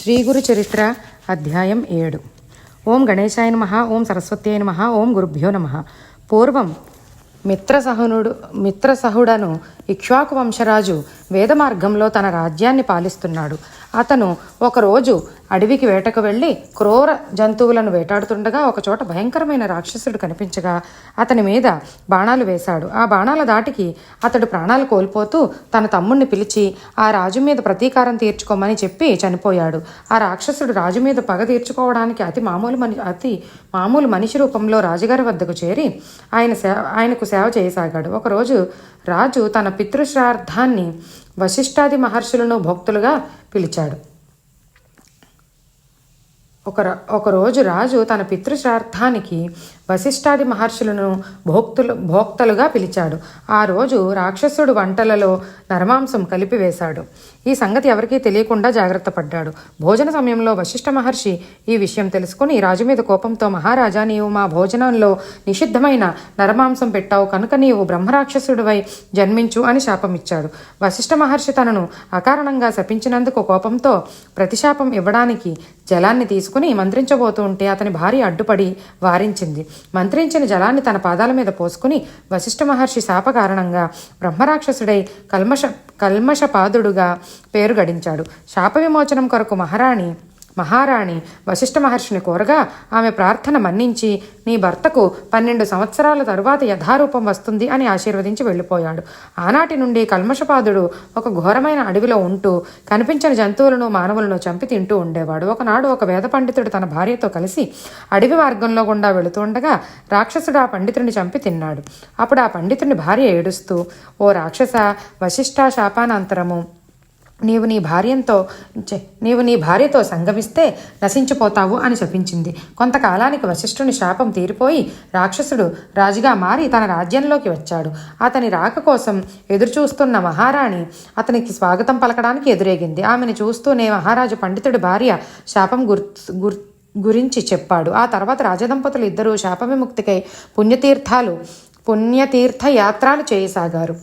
శ్రీ గురు చరిత్ర అధ్యాయం ఏడు. ఓం గణేశాయ నమ ఓం సరస్వత్యై నమ ఓం గురుభ్యో నమ. పూర్వం మిత్రసహనుడు మిత్రసహుడను ఇక్ష్వాకు వంశరాజు వేద మార్గంలో తన రాజ్యాన్ని పాలిస్తున్నాడు. అతను ఒకరోజు అడవికి వేటకు వెళ్ళి క్రూర జంతువులను వేటాడుతుండగా ఒకచోట భయంకరమైన రాక్షసుడు కనిపించగా అతని మీద బాణాలు వేశాడు. ఆ బాణాల దాటికి అతడు ప్రాణాలు కోల్పోతూ తన తమ్ముణ్ణి పిలిచి ఆ రాజు మీద ప్రతీకారం తీర్చుకోమని చెప్పి చనిపోయాడు. ఆ రాక్షసుడు రాజు మీద పగ తీర్చుకోవడానికి అతి మామూలు మని అతి మామూలు మనిషి రూపంలో రాజుగారి వద్దకు చేరి ఆయన సేవ ఆయనకు సేవ చేయసాగాడు. ఒకరోజు రాజు తన పితృశ్రార్థాన్ని వశిష్ఠాది మహర్షులను భక్తులుగా పిలిచాడు. ఒక ఒకరోజు రాజు తన పితృశ్రార్థానికి వశిష్ఠాది మహర్షులను భోక్తులు భోక్తలుగా పిలిచాడు. ఆ రోజు రాక్షసుడు వంటలలో నరమాంసం కలిపివేశాడు. ఈ సంగతి ఎవరికీ తెలియకుండా జాగ్రత్త పడ్డాడు. భోజన సమయంలో వశిష్ఠ మహర్షి ఈ విషయం తెలుసుకుని రాజు మీద కోపంతో మహారాజా నీవు మా భోజనంలో నిషిద్ధమైన నరమాంసం పెట్టావు కనుక నీవు బ్రహ్మరాక్షసుడివై జన్మించు అని శాపమిచ్చాడు. వశిష్ఠ మహర్షి తనను అకారణంగా శపించినందుకు కోపంతో ప్రతిశాపం ఇవ్వడానికి జలాన్ని తీసుకుని మంత్రించబోతూ ఉంటే అతని భార్య అడ్డుపడి వారించింది. మంత్రించిన జలాన్ని తన పాదాల మీద పోసుకుని వశిష్ఠ మహర్షి శాప కారణంగా బ్రహ్మరాక్షసుడై కల్మష కల్మషపాదుడుగా పేరు గడించాడు. శాప విమోచనం కొరకు మహారాణి మహారాణి వశిష్ఠ మహర్షిని కోరగా ఆమె ప్రార్థన మన్నించి నీ భర్తకు పన్నెండు సంవత్సరాల తరువాత యథారూపం వస్తుంది అని ఆశీర్వదించి వెళ్ళిపోయాడు. ఆనాటి నుండి కల్మషపాదుడు ఒక ఘోరమైన అడవిలో ఉంటూ కనిపించిన జంతువులను మానవులను చంపి తింటూ ఉండేవాడు. ఒకనాడు ఒక వేద పండితుడు తన భార్యతో కలిసి అడవి మార్గంలో గుండా వెళుతుండగా రాక్షసుడు ఆ పండితుడిని చంపి తిన్నాడు. అప్పుడు ఆ పండితుడిని భార్య ఏడుస్తూ ఓ రాక్షస వశిష్ఠ శాపానంతరము నీవు నీ భార్యంతో నీవు నీ భార్యతో సంగమిస్తే నశించిపోతావు అని శపించింది. కొంతకాలానికి వశిష్ఠుని శాపం తీరిపోయి రాక్షసుడు రాజుగా మారి తన రాజ్యంలోకి వచ్చాడు. అతని రాక కోసం ఎదురుచూస్తున్న మహారాణి అతనికి స్వాగతం పలకడానికి ఎదురేగింది. ఆమెను చూస్తూనే మహారాజు పండితుడి భార్య శాపం గుర్ గుర్ గురించి చెప్పాడు. ఆ తర్వాత రాజదంపతులు ఇద్దరూ శాప విముక్తికై పుణ్యతీర్థాలు పుణ్యతీర్థయాత్రలు చేయసాగారు.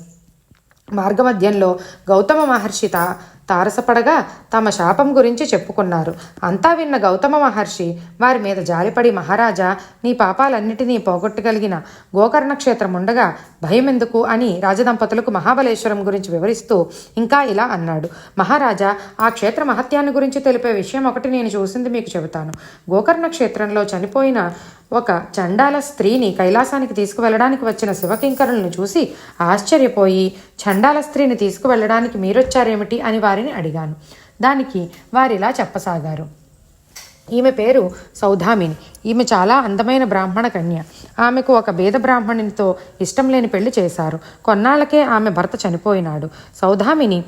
మార్గమధ్యంలో గౌతమ మహర్షి తా తారసపడగా తమ శాపం గురించి చెప్పుకున్నారు. అంతా విన్న గౌతమ మహర్షి వారి మీద జాలిపడి మహారాజా నీ పాపాలన్నిటినీ పోగొట్టగలిగిన గోకర్ణ క్షేత్రం ఉండగా భయం ఎందుకు అని రాజదంపతులకు మహాబలేశ్వరం గురించి వివరిస్తూ ఇంకా ఇలా అన్నాడు. మహారాజా ఆ క్షేత్ర మహత్యాన్ని గురించి తెలిపే విషయం ఒకటి నేను చూసింది మీకు చెబుతాను. గోకర్ణ క్షేత్రంలో చనిపోయిన ఒక చండాల స్త్రీని కైలాసానికి తీసుకువెళ్ళడానికి వచ్చిన శివకింకరులను చూసి ఆశ్చర్యపోయి చండాల స్త్రీని తీసుకువెళ్ళడానికి మీరొచ్చారేమిటి? అని వారిని అడిగాను. దానికి వారిలా చెప్పసాగారు. ఈమె పేరు సౌధామిని. ఈమె చాలా అందమైన బ్రాహ్మణ కన్య. ఆమెకు ఒక బేద బ్రాహ్మణునితో ఇష్టం లేని పెళ్ళి చేశారు. కొన్నాళ్ళకే ఆమె భర్త చనిపోయినాడు. సౌధామిని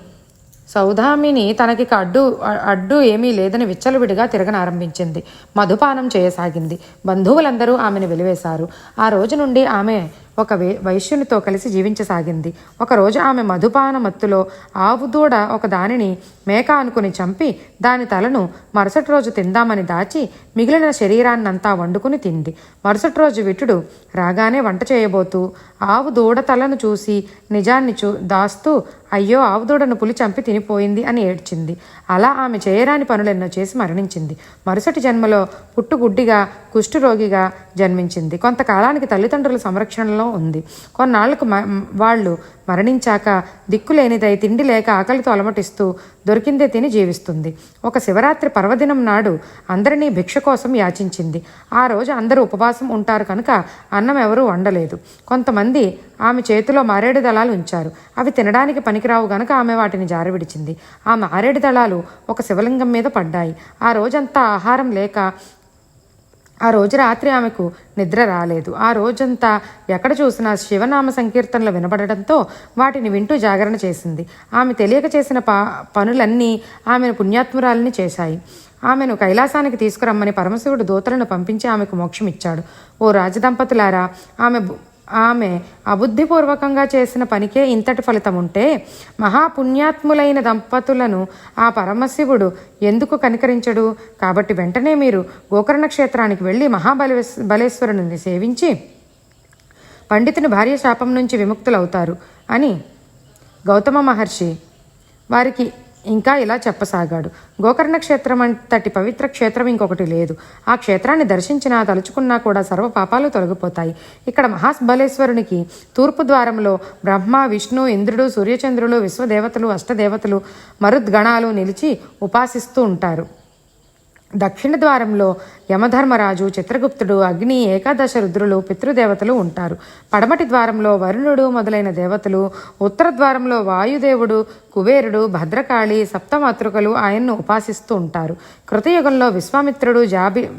సౌధామిని తనకి అడ్డు అడ్డు ఏమీ లేదని విచ్చలవిడిగా తిరగనారంభించింది. మధుపానం చేయసాగింది. బంధువులందరూ ఆమెను వెలివేశారు. ఆ రోజు నుండి ఆమె ఒక వే వైశ్యునితో కలిసి జీవించసాగింది. ఒకరోజు ఆమె మధుపాన మత్తులో ఆవు దూడ ఒక దానిని మేక అనుకుని చంపి దాని తలను మరుసటి రోజు తిందామని దాచి మిగిలిన శరీరాన్నంతా వండుకుని తింది. మరుసటి రోజు విటుడు రాగానే వంట చేయబోతూ ఆవు దూడ తలను చూసి నిజాన్ని చూ దాస్తూ అయ్యో ఆవు దూడను పులి చంపి తినిపోయింది అని ఏడ్చింది. అలా ఆమె చేయరాని పనులెన్నో చేసి మరణించింది. మరుసటి జన్మలో పుట్టుగుడ్డిగా కుష్ఠరోగిగా జన్మించింది. కొంతకాలానికి తల్లిదండ్రుల సంరక్షణలో ఉంది. కొన్నాళ్ళకు మ వాళ్ళు మరణించాక దిక్కులేనిదై తిండి లేక ఆకలితో అలమటిస్తూ దొరికిందే తిని జీవిస్తుంది. ఒక శివరాత్రి పర్వదినం నాడు అందరినీ భిక్ష కోసం యాచించింది. ఆ రోజు అందరూ ఉపవాసం ఉంటారు కనుక అన్నం ఎవరూ వండలేదు. కొంతమంది ఆమె చేతిలో మారేడు దళాలు ఉంచారు. అవి తినడానికి పనికిరావు గనక ఆమె వాటిని జారవిడిచింది. ఆ మారేడు దళాలు ఒక శివలింగం మీద పడ్డాయి. ఆ రోజంతా ఆహారం లేక ఆ రోజు రాత్రి ఆమెకు నిద్ర రాలేదు. ఆ రోజంతా ఎక్కడ చూసినా శివనామ సంకీర్తనలు వినబడడంతో వాటిని వింటూ జాగరణ చేసింది. ఆమె తెలియక చేసిన పా పనులన్నీ ఆమెను పుణ్యాత్మురాలని చేశాయి. ఆమెను కైలాసానికి తీసుకురమ్మని పరమశివుడు దూతలను పంపించి ఆమెకు మోక్షం ఇచ్చాడు ఓ రాజదంపతులారా ఆమె ఆమె అబుద్ధిపూర్వకంగా చేసిన పనికే ఇంతటి ఫలితం ఉంటే మహాపుణ్యాత్ములైన దంపతులను ఆ పరమశివుడు ఎందుకు కనికరించడు? కాబట్టి వెంటనే మీరు గోకర్ణ క్షేత్రానికి వెళ్ళి మహాబలే బలేశ్వరుని సేవించి పండితుని భార్య శాపం నుంచి విముక్తులవుతారు అని గౌతమ మహర్షి వారికి ఇంకా ఇలా చెప్పసాగాడు. గోకర్ణ క్షేత్రం అంతటి పవిత్ర క్షేత్రం ఇంకొకటి లేదు. ఆ క్షేత్రాన్ని దర్శించినా తలుచుకున్నా కూడా సర్వ పాపాలు తొలగిపోతాయి. ఇక్కడ మహాబలేశ్వరునికి తూర్పు ద్వారంలో బ్రహ్మ విష్ణు ఇంద్రుడు సూర్యచంద్రులు విశ్వదేవతలు అష్టదేవతలు మరుద్గణాలు నిలిచి ఉపాసిస్తూ ఉంటారు. దక్షిణ ద్వారంలో యమధర్మరాజు చిత్రగుప్తుడు అగ్ని ఏకాదశ రుద్రులు పితృదేవతలు ఉంటారు. పడమటి ద్వారంలో వరుణుడు మొదలైన దేవతలు ఉత్తర ద్వారంలో వాయుదేవుడు కుబేరుడు భద్రకాళి సప్తమాతృకలు ఆయన్ను ఉపాసిస్తూ ఉంటారు. కృతయుగంలో విశ్వామిత్రుడు జాబి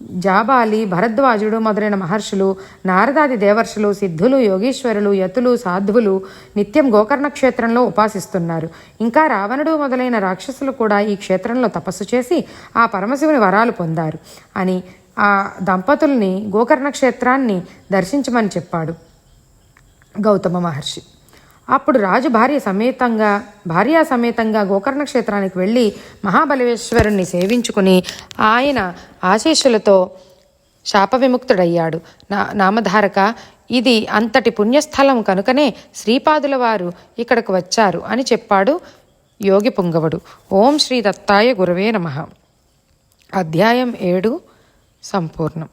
జాబాలి భరద్వాజుడు మొదలైన మహర్షులు నారదాది దేవర్షులు సిద్ధులు యోగీశ్వరులు యతులు సాధువులు నిత్యం గోకర్ణ క్షేత్రంలో ఉపాసిస్తున్నారు. ఇంకా రావణుడు మొదలైన రాక్షసులు కూడా ఈ క్షేత్రంలో తపస్సు చేసి ఆ పరమశివుని వరాలు పొందారు అని ఆ దంపతుల్ని గోకర్ణ క్షేత్రాన్ని దర్శించమని చెప్పాడు గౌతమ మహర్షి. అప్పుడు రాజు భార్య సమేతంగా భార్యా సమేతంగా గోకర్ణ క్షేత్రానికి వెళ్ళి మహాబలేశ్వరుణ్ణి సేవించుకుని ఆయన ఆశీస్సులతో శాప విముక్తుడయ్యాడు నా నామధారక ఇది అంతటి పుణ్యస్థలం కనుకనే శ్రీపాదుల వారు ఇక్కడకు వచ్చారు అని చెప్పాడు యోగి పుంగవుడు. ఓం శ్రీ దత్తాయ గురవే నమ. అధ్యాయం ఏడు సంపూర్ణం.